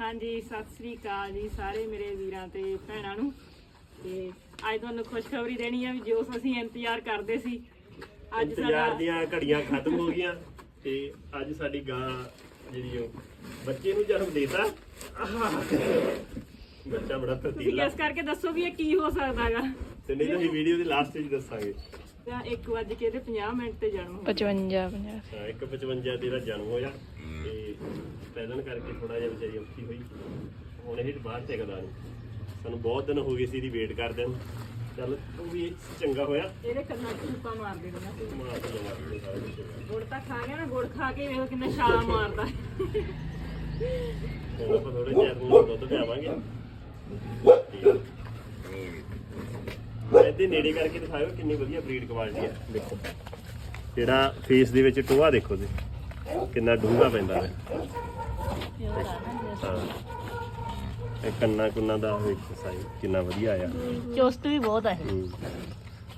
ਹਾਂਜੀ ਸਤਿ ਸ੍ਰੀ ਅਕਾਲ ਜੀ ਸਾਰੇ ਮੇਰੇ ਵੀਰਾਂ ਤੇ ਭੈਣਾਂ ਨੂੰ। ਤੇ ਅੱਜ ਤੁਹਾਨੂੰ ਖੁਸ਼ਖਬਰੀ ਦੇਣੀ ਆ ਵੀ ਜੋ ਅਸੀਂ ਇੰਤਜ਼ਾਰ ਕਰਦੇ ਸੀ। ਅੱਜ ਇੰਤਜ਼ਾਰ ਸਾਡਾ ਦੀਆਂ ਘੜੀਆਂ ਖਤਮ ਹੋ ਗਈਆਂ ਤੇ ਅੱਜ ਸਾਡੀ ਗਾਂ ਜਿਹੜੀ ਉਹ ਬੱਚੇ ਨੂੰ ਜਨਮ ਦੇਤਾ। ਬੱਚਾ ਬੜਾ ਤੁਸੀਂ ਫਰਤੀਲਾ ਗੈਸ ਕਰਕੇ ਦੱਸੋ ਵੀ ਇਹ ਕੀ ਹੋ ਸਕਦਾ ਹੈਗਾ ਤੇ ਨਹੀਂ ਤਾਂ ਅਸੀਂ ਵੀਡੀਓ ਦੇ ਲਾਸਟ ਵਿੱਚ ਦੱਸਾਂਗੇ। ਤਾਂ 1 ਵਜ ਕੇ ਤੇ 50 ਮਿੰਟ ਤੇ ਜਨਮ ਹੋਇਆ 55 50 ਹਾਂ, ਇੱਕ 55 ਤੇ ਇਹਦਾ ਜਨਮ ਹੋਇਆ ਤੇ ਪੈਦਲ ਕਰਕੇ ਥੋੜਾ ਜਿਹਾ ਵਿਚਾਰੀ ਔਖੀ ਹੋਈ। ਹੁਣ ਇਹ ਬਾਹਰ ਟਿਕਦਾ ਨਹੀਂ ਸਾਨੂੰ ਬਹੁਤ ਦਿਨ ਹੋ ਗਏ ਸੀ ਇਹਦੀ ਵੇਟ ਕਰਦੇ ਨੂੰ। ਚੱਲ ਉਹ ਵੀ ਚੰਗਾ ਹੋਇਆ। ਇਹਦੇ ਕੰਨਾਂ 'ਚ ਚੂਪਾ ਮਾਰ ਦੇਣਾ ਮਾਰ ਲਵਾ ਦਿੱਤੇ ਸਾਰਾ ਕੁਛ। ਗੁੜ ਤਾਂ ਖਾ ਗਿਆ ਨਾ ਗੁੜ ਖਾ ਕੇ ਵੇਖੋ ਕਿੰਨਾ ਛਾਲਾ ਮਾਰਦਾ। ਹੁਣ ਆਪਾਂ ਥੋੜੇ ਚਿਰ ਨੂੰ ਦੁੱਧ ਪਿਆਵਾਂਗੇ। ਇਹਦੇ ਨੇੜੇ ਕਰਕੇ ਦਿਖਾਇਓ ਕਿੰਨੀ ਵਧੀਆ ਬਰੀਡ ਕੁਆਲਿਟੀ ਹੈ ਦੇਖੋ। ਜਿਹੜਾ ਫੇਸ ਦੇ ਵਿੱਚ ਟੋਆ ਦੇਖੋ ਜੀ। ਕਿੰਨਾ ਡੂੰਘਾ ਪੈਂਦਾ ਹੈ ਹਾਂ। ਇਹ ਕੰਨਾ ਕੁੰਨਾ ਦਾ ਵੇਖੋ ਸਾਈਜ਼ ਕਿੰਨਾ ਵਧੀਆ ਆ। ਚੁਸਤ ਵੀ ਬਹੁਤ ਹੈ।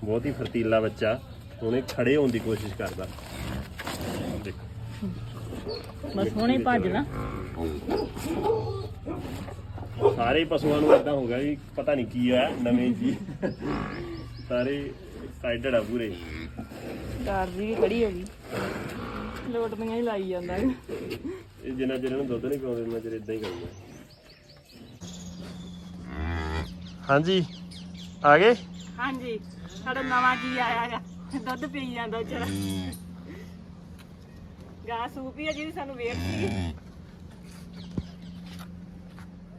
ਬਹੁਤ ਹੀ ਫਰਤੀਲਾ ਬੱਚਾ। ਹੁਣੇ ਖੜੇ ਹੋਣ ਦੀ ਕੋਸ਼ਿਸ਼ ਕਰਦਾ। ਦੇਖੋ। ਬਸ ਹੁਣੇ ਭੱਜਣਾ ਸਾਰੇ ਪਸ਼ੂਆਂ ਨੂੰ ਇਦਾਂ ਹੋ ਗਿਆ ਵੀ ਪਤਾ ਨਹੀਂ ਕੀ ਹੋਇਆ ਨਵੇਂ ਜੀ। ਸਾਰੇ ਐਕਸਾਈਟਡ ਆ ਪੂਰੇ। ਦੀ ਵੀ ਖੜੀ ਹੋ ਗਈ। ਲੋਟਦੀਆਂ ਹੀ ਲਾਈ ਜਾਂਦਾ। ਹੈਗਾ। ਇਹ ਜਿੰਨਾ ਚਿਰ ਇਹਨੂੰ ਦੁੱਧ ਨਹੀਂ ਪਿਆਉਂਦੇ ਉਹਨਾਂ ਚਿਰ ਇਦਾਂ ਹੀ ਕਰੂਗਾ ਹਾਂਜੀ ਆ ਗਏ? ਹਾਂਜੀ ਸਾਡਾ ਨਵਾਂ ਜੀ ਆਇਆ ਹੈਗਾ ਦੁੱਧ ਪੀ ਜਾਂਦਾ ਵਿਚਾਰਾ। ਗਾਂ ਸੂਪੀ ਹੈ ਜਿਹਦੀ ਸਾਨੂੰ ਵੇਟ ਸੀ।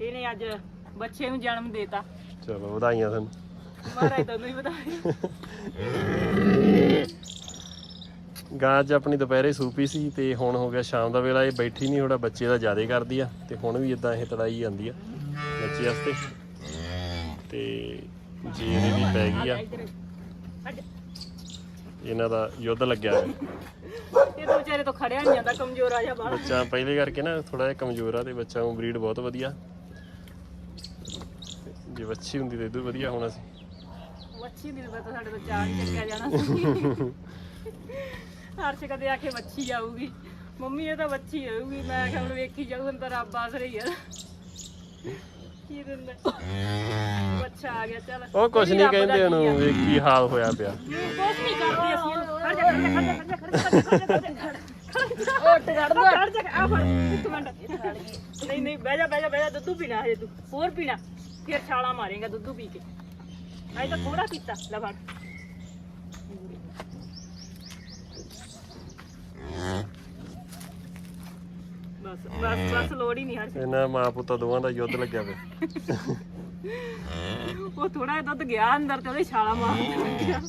ਇਹਨੇ ਅੱਜ ਬੱਚੇ ਨੂੰ ਜਨਮ ਦੇਤਾ। ਚਲੋ ਵਧਾਈਆਂ ਤੁਹਾਨੂੰ। ਮਹਾਰਾਜ ਤੁਹਾਨੂੰ ਹੀ ਵਧਾਏ ਗਾਂ ਅੱਜ ਆਪਣੀ ਦੁਪਹਿਰੇ ਸੂਪੀ ਸੀ ਤੇ ਹੁਣ ਹੋ ਗਿਆ ਸ਼ਾਮ ਦਾ ਵੇਲਾ ਇਹ ਬੈਠੀ ਨਹੀਂ ਥੋੜਾ ਬੱਚੇ ਦਾ ਜ਼ਿਆਦਾ ਕਰਦੀ ਆ ਤੇ ਹੁਣ ਵੀ ਇਦਾਂ ਇਹ ਤੜਾਈ ਜਾਂਦੀ ਆ ਬੱਚੇ ਵਾਸਤੇ। ਤੇ ਜੀ ਇਹਦੀ ਵੀ ਪੈ ਗਈ ਆ। ਇਹਨਾਂ ਦਾ ਯੁੱਧ ਲੱਗਿਆ। ਇਹ ਤਾਂ ਵਿਚਾਰੇ ਤੋਂ ਖੜਿਆ ਨਹੀਂ ਜਾਂਦਾ ਕਮਜ਼ੋਰ ਆ ਜਾ ਬਾਹਰ ਬੱਚਾ ਪਹਿਲੇ ਕਰਕੇ ਨਾ ਥੋੜਾ ਜਿਹਾ ਕਮਜ਼ੋਰ ਆ ਤੇ ਬੱਚਾ ਨੂੰ ਬਰੀਡ ਬਹੁਤ ਵਧੀਆ। ਜੇ ਬੱਚੀ ਹੁੰਦੀ ਤੇ ਇਦੋਂ ਵਧੀਆ ਹੋਣਾ ਸੀ। ਮੱਛੀ ਦੀ ਤਾਂ ਸਾਡੇ ਤੋਂ ਚਾਹ ਨਹੀਂ ਚੱਕਿਆ ਜਾਣਾ। ਸੀ ਹਰਸ਼ ਕਦੇ ਆਖੇ ਮੱਛੀ ਆਊਗੀ ਮੰਮੀ ਇਹ ਤਾਂ ਮੱਛੀ ਆਊਗੀ ਮੈਂ ਕਿਹਾ ਹੁਣ ਵੇਖੀ ਜਾਊ ਅੰਦਰ ਰੱਬ ਆਸਰੇ ਹੀ ਆ। ਕੀ ਦਿੰਦਾ? ਬੱਚਾ ਆ ਗਿਆ ਚੱਲ। ਉਹ ਕੁਛ ਵੀ ਨਹੀਂ ਕਹਿੰਦੇ। ਉਹਨੂੰ ਵੇਖ ਕੀ ਹਾਲ ਹੋਇਆ ਪਿਆ। ਕੁਛ ਨਹੀਂ ਕਰਦੀ ਅਸੀਂ। ਖੜ ਜਾ ਖੜ ਜਾ ਖੜ ਜਾ ਖੜ ਜਾ ਖੜ ਜਾ ਖੜ ਜਾ ਉੱਠ ਖੜ ਜਾ। ਖੜ ਜਾ ਆ ਫੜ ਇੱਕ ਮਿੰਟ। ਨਹੀਂ ਨਹੀਂ ਬਹਿ ਜਾ ਬਹਿ ਜਾ ਬਹਿ ਜਾ ਦੁੱਧੂ ਪੀਣਾ ਹਜੇ ਤੂੰ। ਹੋਰ ਪੀਣਾ। ਫਿਰ ਛਾਲਾ ਮਾਰੇਗਾ ਦੁੱਧੂ ਪੀ ਕੇ। ਅਜੇ ਤਾਂ ਥੋੜਾ ਪੀਤਾ ਲੈ ਫੜ। ਬਸ ਬਸ ਬਸ ਲੋੜ ਹੀ ਨਹੀਂ ਹਰ ਇਹਨਾਂ ਮਾਂ ਪੁੱਤਾਂ ਦੋਵਾਂ ਦਾ ਯੁੱਧ ਲੱਗਿਆ ਪਿਆ। ਉਹ ਥੋੜਾ ਜਿਹਾ ਦੁੱਧ ਗਿਆ ਅੰਦਰ ਤੇ ਉਹਦੇ ਛਾਲਾ ਮਾਰ ਗਿਆ।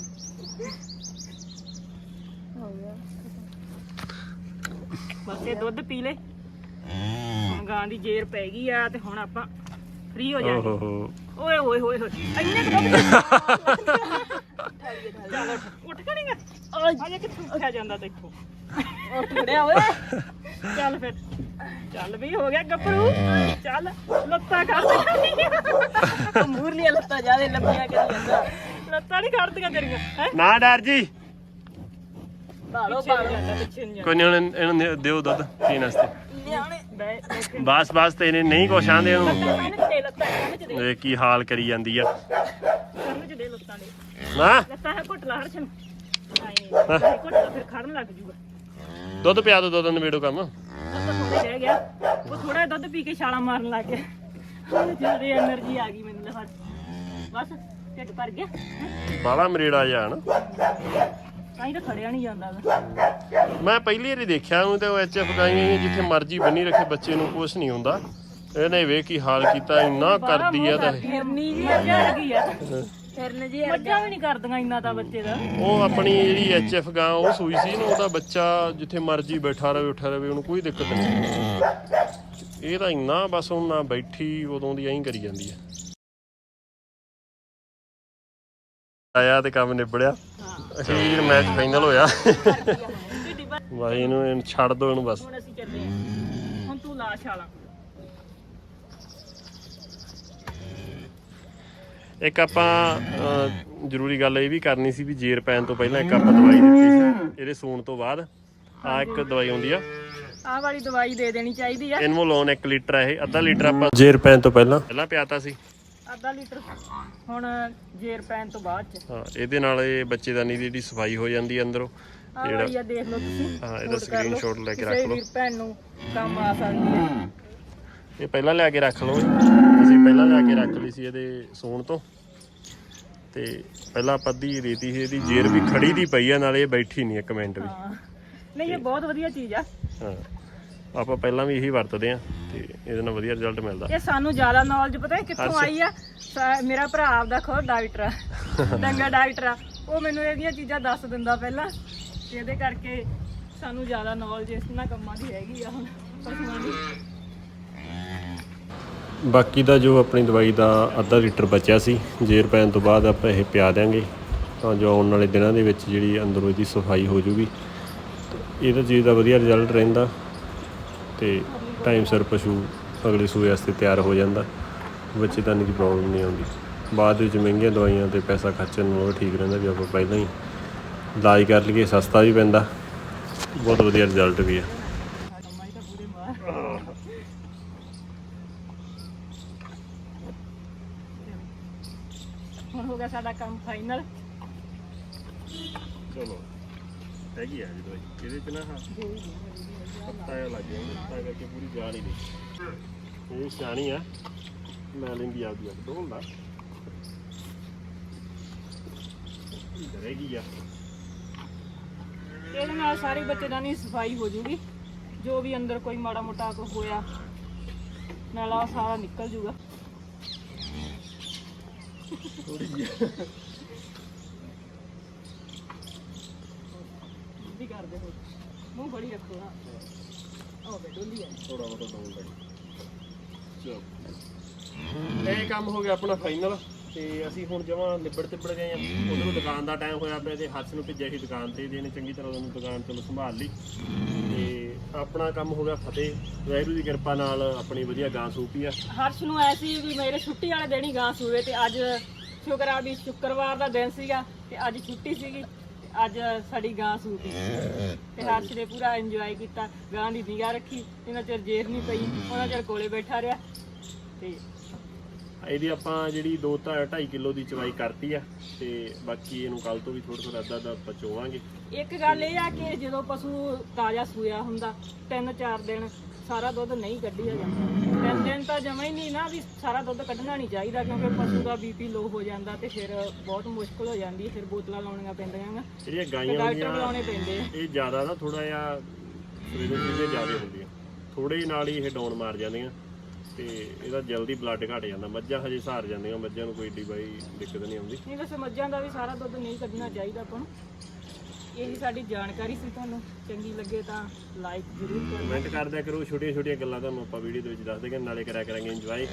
ਬਸ ਇਹ ਦੁੱਧ ਪੀ ਲੈ। ਹੁਣ ਗਾਂ ਦੀ ਜੇਰ ਪੈ ਗਈ ਆ ਤੇ ਹੁਣ ਆਪਾਂ ਫ੍ਰੀ ਹੋ ਜਾਾਂਗੇ। ਓਏ ਹੋਏ ਹੋਏ ਹੋਏ। ਇੰਨੇ ਕੁ ਦੁੱਧ ਉੱਠ ਉੱਠ ਅਜੇ ਕਿੱਥੋਂ ਉੱਠਿਆ ਜਾਂਦਾ ਤੇਥੋਂ ਉੱਠ ਖੜਿਆ ਓਏ ਚੱਲ ਫਿਰ ਚੱਲ ਵੀ ਹੋ ਗਿਆ ਗੱਭਰੂ ਚੱਲ ਲੱਤਾਂ ਕਰ ਮੂਰਲੀਆਂ ਲੱਤਾਂ ਜਿਆਦੇ ਲੰਬੀਆਂ ਕਰੀ ਜਾਂਦਾ ਲੱਤਾਂ ਨਹੀਂ ਖੜਦੀਆਂ ਤੇਰੀਆਂ ਹੈ ਨਾ ਡਰ ਜੀ। ਬਾਲੋ ਬਾਲੋ ਕੋਈ ਨਹੀਂ ਹੁਣ ਇਹਨੂੰ ਦਿਓ ਦੁੱਧ ਪੀਣ ਵਾਸਤੇ। ਬਸ ਬਸ ਤੇ ਇਹਨੇ ਨਹੀਂ ਕੁਛ ਆਂਦੇ ਉਹਨੂੰ ਇਹ ਕੀ ਹਾਲ ਕਰੀ ਜਾਂਦੀ ਆ। ਕੰਨ ਚ ਦੇ ਲੱਤਾਂ ਦੇ ਦੁੱਧ ਪਿਆ ਦੋ ਦੋ ਨਵੇੜੋ ਕੰਮ। ਬਾਲਾ ਮਰੇੜਾ ਜਾਣ ਤਾਂ ਮੈਂ ਪਹਿਲੀ ਵਾਰੀ ਦੇਖਿਆ ਉਹਨੂੰ ਤੇ ਉਹ ਐਚਐਫ ਗਾਈਆਂ ਜਿੱਥੇ ਮਰਜ਼ੀ ਬੰਨੀ ਰੱਖੇ ਬੱਚੇ ਨੂੰ ਕੁਛ ਨਹੀਂ ਹੁੰਦਾ। ਇਹਨੇ ਵੇਖੀ ਹਾਲ ਕੀਤਾ ਇੰਨਾ ਕਰਦੀ ਆ ਤਾਂ। ਕਰਦੀ ਆ, ਜੀ ਅੱਗੇ ਲੱਗੀ ਆ। ਫਿਰਨ ਜੀ ਮੱਝਾਂ ਵੀ ਨਹੀਂ ਕਰਦੀਆਂ ਇੰਨਾ ਤਾਂ ਬੱਚੇ ਦਾ। ਉਹ ਆਪਣੀ ਜਿਹੜੀ ਐਚਐਫ ਗਾਂ ਉਹ ਸੂਈ ਸੀ ਨਾ ਉਹਦਾ ਬੱਚਾ ਜਿੱਥੇ ਮਰਜ਼ੀ ਬੈਠਾ ਰਵੇ ਉੱਠਾ ਰਵੇ ਉਹਨੂੰ ਕੋਈ ਦਿੱਕਤ ਨਹੀਂ। ਇਹ ਤਾਂ ਇੰਨਾ ਬਸ ਉਹ ਨਾ ਬੈਠੀ ਉਦੋਂ ਦੀ ਐਂ ਕਰੀ ਜਾਂਦੀ ਆ ਆਇਆ ਤੇ ਕੰਮ ਨਿਬੜਿਆ। ਅਖੀਰ ਮੈਚ ਫਾਈਨਲ ਹੋਇਆ। ਢਿੱਡੀ ਭਰ ਬਾਈ ਇਹਨੂੰ ਇਹਨੂੰ ਛੱਡ ਦੋ ਇਹਨੂੰ ਬਸ। ਹੁਣ ਅਸੀਂ ਚੱਲੇ ਹਾਂ। ਹੁਣ ਤੂੰ ਲਾ ਛਾਲਾ। ਇੱਕ ਆਪਾਂ ਜ਼ਰੂਰੀ ਗੱਲ ਇਹ ਵੀ ਕਰਨੀ ਸੀ ਵੀ ਜੇਰ ਪੈਣ ਤੋਂ ਪਹਿਲਾਂ ਇੱਕ ਆਪਾਂ ਦਵਾਈ ਦਿੱਤੀ ਸੀ। ਇਹਦੇ ਸੂਣ ਤੋਂ ਬਾਅਦ ਆ ਇੱਕ ਦਵਾਈ ਆਉਂਦੀ ਆ। ਆਹ ਵਾਲੀ ਦਵਾਈ ਦੇ ਦੇਣੀ ਚਾਹੀਦੀ ਆ। ਇਨਵੋਲੋਨ 1 ਲੀਟਰ ਹੈ ਇਹ। ਅੱਧਾ ਲੀਟਰ ਆਪਾਂ ਜੇਰ ਪੈਣ ਤੋਂ ਪਹਿਲਾਂ? ਪਹਿਲਾਂ ਪਿਆਤਾ ਸੀ। ਅੱਧਾ ਲੀਟਰ ਹੁਣ ਜੇਰ ਪੈਣ ਤੋਂ ਬਾਅਦ ਚ। ਹਾਂ ਇਹਦੇ ਨਾਲ ਇਹ ਬੱਚੇਦਾਨੀ ਦੀ ਜਿਹੜੀ ਸਫ਼ਾਈ ਹੋ ਜਾਂਦੀ ਹੈ ਅੰਦਰੋਂ। ਆਹ ਵਾਲੀ ਆ ਦੇਖ ਲਓ ਤੁਸੀਂ। ਹਾਂ ਇਹਦਾ। ਸਕਰੀਨਸ਼ਾਟ ਲੈ ਕੇ ਰੱਖ ਲਓ। ਭੈਣ ਨੂੰ ਕੰਮ ਆ ਸਕਦੀ ਹੈ। ਇਹ ਪਹਿਲਾਂ ਲਿਆ ਕੇ ਰੱਖ ਲਓ ਅਸੀਂ ਪਹਿਲਾਂ ਲਿਆ ਕੇ ਰੱਖ ਲਈ ਸੀ ਇਹਦੇ ਸੂਣ ਤੋਂ। ਤੇ ਪਹਿਲਾਂ ਆਪਾਂ ਰੇਤੀ ਸੀ ਇਹਦੀ। ਜੇਰ ਵੀ ਖੜੀ ਦੀ ਪਈ ਆ ਨਾਲੇ ਇਹ ਬੈਠੀ ਨਹੀਂ ਇੱਕ ਮਿੰਟ ਵੀ। ਹਾਂ। ਨਹੀਂ ਇਹ ਬਹੁਤ ਵਧੀਆ ਚੀਜ਼ ਆ। ਹਾਂ। ਆਪਾਂ ਪਹਿਲਾਂ ਵੀ ਇਹੀ ਵਰਤਦੇ ਆ ਤੇ ਇਹਦੇ ਨਾਲ ਵਧੀਆ ਰਿਜ਼ਲਟ ਮਿਲਦਾ। ਇਹ ਸਾਨੂੰ ਜ਼ਿਆਦਾ ਨੌਲੇਜ ਪਤਾ ਹੈ ਕਿੱਥੋਂ। ਆਈ ਆ? ਸਾ- ਮੇਰਾ ਭਰਾ ਆਪਦਾ ਖੁਦ ਡਾਕਟਰ ਆ। ਡੰਗਾ ਡਾਕਟਰ ਆ। ਉਹ ਮੈਨੂੰ ਇਹਦੀਆਂ ਚੀਜ਼ਾਂ ਦੱਸ ਦਿੰਦਾ ਪਹਿਲਾਂ। ਤੇ ਇਹਦੇ ਕਰਕੇ ਸਾਨੂੰ ਜ਼ਿਆਦਾ ਨੌਲੇਜ ਇਹਨਾਂ ਕੰਮਾਂ ਦੀ ਹੈਗੀ ਆ ਹੁਣ ਪਸ਼ੂਆਂ ਦੀ। ਬਾਕੀ ਦਾ ਜੋ ਆਪਣੀ ਦਵਾਈ ਦਾ ਅੱਧਾ ਲੀਟਰ ਬਚਿਆ ਸੀ, ਜੇਰ ਪੈਣ ਤੋਂ ਬਾਅਦ ਆਪਾਂ ਇਹ ਪਿਆ ਦਿਆਂਗੇ। ਤਾਂ ਜੋ ਆਉਣ ਵਾਲੇ ਦਿਨਾਂ ਦੇ ਵਿੱਚ ਜਿਹੜੀ ਅੰਦਰੋਂ ਇਹਦੀ ਸਫ਼ਾਈ ਹੋ ਜੂਗੀ। ਇਹਦਾ ਚੀਜ਼ ਦਾ ਵਧੀਆ ਰਿਜ਼ਲਟ ਰਹਿੰਦਾ ਤੇ ਟਾਈਮ ਸਿਰ ਪਸ਼ੂ ਅਗਲੇ ਸੂਏ ਵਾਸਤੇ ਤਿਆਰ ਹੋ ਜਾਂਦਾ। ਬੱਚੇਦਾਨੀ ਦੀ ਪ੍ਰੋਬਲਮ ਨਹੀਂ ਆਉਂਦੀ। ਬਾਅਦ ਵਿੱਚ ਮਹਿੰਗੀਆਂ ਦਵਾਈਆਂ ਤੇ ਪੈਸਾ ਖਰਚਣ ਨਾਲੋਂ ਠੀਕ ਰਹਿੰਦਾ ਵੀ ਆਪਾਂ ਪਹਿਲਾਂ ਹੀ ਇਲਾਜ ਕਰ ਲਈਏ, ਸਸਤਾ ਵੀ ਪੈਂਦਾ। ਬਹੁਤ ਵਧੀਆ ਰਿਜ਼ਲਟ ਵੀ ਆ ਕੰਮਾਂ 'ਚ ਤਾਂ ਪੂਰੇ ਮਾਰ ਹੁਣ ਹੋ ਗਿਆ ਸਾਡਾ ਕੰਮ ਫਾਈਨਲ ਚਲੋ ਹੈਗੀ ਆ ਜੀ ਦਵਾਈ। ਇਹਦੇ ਚ ਨਾ ਹਾਂ ਪੱਤਾ ਜਿਹਾ ਲੱਗ ਜਾਂਦਾ ਤਾਂ ਕਰਕੇ ਪੂਰੀ ਜਾਨ ਹੀ ਨਹੀਂ। ਇਹ ਸਿਆਣੀ ਆ ਮੈਂ ਲੈਂਦੀ ਆਪਦੀ ਅੱਗ ਢੋਲਦਾ ਡਰੇਗੀ ਆ। ਇਹਦੇ ਨਾਲ ਸਾਰੀ ਬੱਚੇਦਾਨੀ ਸਫ਼ਾਈ ਹੋ ਜੂਗੀ। ਜੋ ਵੀ ਅੰਦਰ ਕੋਈ ਮਾੜਾ ਮੋਟਾ ਕੋ ਹੋਇਆ ਨਾਲ ਆ ਸਾਰਾ ਨਿਕਲ ਜੂਗਾ। ਵੀ ਕਰਦੇ ਹੋ। ਮੂੰਹ ਬੜੀ ਰੱਖੋ ਹਾਂ। ਉਹ ਬੇਡੋਲੀ ਆ ਥੋੜਾ ਬਹੁਤਾ ਢੋਲਦਾ ਚਲੋ। ਇਹ ਕੰਮ ਹੋ ਗਿਆ ਆਪਣਾ ਫਾਈਨਲ ਤੇ ਅਸੀਂ ਹੁਣ ਜਮਾਂ ਨਿਬੜ ਤਿਬੜ ਗਏ ਆ ਉਧਰੋਂ ਦੁਕਾਨ ਦਾ ਟਾਈਮ ਹੋਇਆ ਪਿਆ ਤੇ ਹੱਥ ਨੂੰ ਭੇਜਿਆ ਸੀ ਦੁਕਾਨ ਤੇ। ਇਹਨੇ ਚੰਗੀ ਤਰ੍ਹਾਂ ਉਹਨੂੰ ਦੁਕਾਨ ਚਲੋ ਸੰਭਾਲ ਲਈ। ਆਪਣਾ ਕੰਮ ਹੋ ਗਿਆ ਫਤਿਹ। ਵਾਹਿਗੁਰੂ ਦੀ ਕਿਰਪਾ ਨਾਲ ਆਪਣੀ ਵਧੀਆ ਗਾਂ ਸੂਪੀ ਆ। ਹਰਸ਼ ਨੂੰ ਐ ਸੀ ਵੀ ਮੇਰੇ ਛੁੱਟੀ ਵਾਲੇ ਦਿਨ ਹੀ ਗਾਂ ਸੂਵੇ ਤੇ ਅੱਜ ਸ਼ੁਕਰ ਆ ਵੀ ਸ਼ੁੱਕਰਵਾਰ ਦਾ ਦਿਨ ਸੀਗਾ ਤੇ ਅੱਜ ਛੁੱਟੀ ਸੀਗੀ ਤੇ ਅੱਜ ਸਾਡੀ ਗਾਂ ਸੂਪੀ ਤੇ ਹਰਸ਼ ਨੇ ਪੂਰਾ ਇੰਜੋਏ ਕੀਤਾ, ਗਾਂ ਦੀ ਨਿਗਾਹ ਰੱਖੀ ਇਹਨਾਂ ਚਿਰ ਜੇਰ ਨਹੀਂ ਪਈ, ਉਹਨਾਂ ਚਿਰ ਕੋਲੇ ਬੈਠਾ ਰਿਹਾ ਤੇ ਇਹਦੀ ਆਪਾਂ ਜਿਹੜੀ 2 2.5 ਕਿਲੋ ਦੀ ਚਵਾਈ ਕਰਤੀ ਆ ਤੇ ਬਾਕੀ ਇਹਨੂੰ ਕੱਲ ਤੋਂ ਵੀ ਥੋੜਾ ਥੋੜਾ ਅੱਧਾ ਅੱਧਾ ਪਚੋਵਾਂਗੇ ਇੱਕ ਗੱਲ ਇਹ ਆ ਕਿ ਜਦੋਂ ਪਸ਼ੂ ਤਾਜ਼ਾ ਸੂਇਆ ਹੁੰਦਾ ਤਿੰਨ ਚਾਰ ਦਿਨ ਸਾਰਾ ਦੁੱਧ ਨਹੀਂ ਕੱਢਿਆ ਜਾਂਦਾ। ਤਿੰਨ ਦਿਨ ਤਾਂ ਜਮਾ ਹੀ ਨਹੀਂ ਨਾ ਵੀ ਸਾਰਾ ਦੁੱਧ ਕੱਢਣਾ ਨਹੀਂ ਚਾਹੀਦਾ ਕਿਉਂਕਿ ਪਸ਼ੂ ਦਾ ਬੀਪੀ ਲੋ ਹੋ ਜਾਂਦਾ ਤੇ ਫਿਰ ਬਹੁਤ ਮੁਸ਼ਕਲ ਹੋ ਜਾਂਦੀ ਹੈ ਫਿਰ ਬੋਤਲਾਂ ਲਾਉਣੀਆਂ ਪੈਂਦੀਆਂ ਗਾ ਜਿਹੜੀਆਂ ਗਾਈਆਂ ਡਾਕਟਰ ਬੁਲਾਉਣੇ ਪੈਂਦੇ ਇਹ ਜ਼ਿਆਦਾ ਨਾ ਥੋੜਾ ਜਿਹਾ ਸਵੇਰੇ ਸਵੇਰੇ ਜ਼ਿਆਦਾ ਹੁੰਦੀਆਂ। ਥੋੜੇ ਨਾਲ ਹੀ ਇਹ ਡਾਊਨ ਮਾਰ ਜਾਂਦੀਆਂ। ਤੇ ਇਹਦਾ ਜਲਦੀ ਬਲੱਡ ਘਟ ਜਾਂਦਾ। ਮੱਝਾਂ ਹਜੇ ਸਹਾਰ ਜਾਂਦੀਆਂ ਮੱਝਾਂ ਨੂੰ ਕੋਈ ਏਡੀ ਬਾਈ ਦਿੱਕਤ ਨਹੀਂ ਆਉਂਦੀ। ਨਹੀਂ ਵੈਸੇ ਮੱਝਾਂ ਦਾ ਵੀ ਸਾਰਾ ਦੁੱਧ ਨਹੀਂ ਕੱਢਣਾ ਚਾਹੀਦਾ ਆਪਾਂ ਨੂੰ। ਇਹੀ ਸਾਡੀ ਜਾਣਕਾਰੀ ਸੀ ਤੁਹਾਨੂੰ। ਚੰਗੀ ਲੱਗੇ ਤਾਂ ਲਾਈਕ ਜ਼ਰੂਰ ਕਰਨਾ ਕਮੈਂਟ ਕਰਦਿਆ ਕਰੋ ਛੋਟੀਆਂ ਛੋਟੀਆਂ ਗੱਲਾਂ ਤੁਹਾਨੂੰ ਆਪਾਂ ਵੀਡੀਓ ਦੇ ਵਿੱਚ ਦੱਸਦੇ ਕਿ ਨਾਲੇ ਕਰਿਆ ਕਰਾਂਗੇ ਇੰਜੋਏ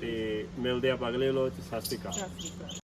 ਤੇ ਮਿਲਦੇ ਆਪਾਂ ਅਗਲੇ ਵਲੋਗ ਚ। ਸਤਿ ਸ਼੍ਰੀ ਅਕਾਲ। ਸਤਿ ਸ਼੍ਰੀ ਅਕਾਲ।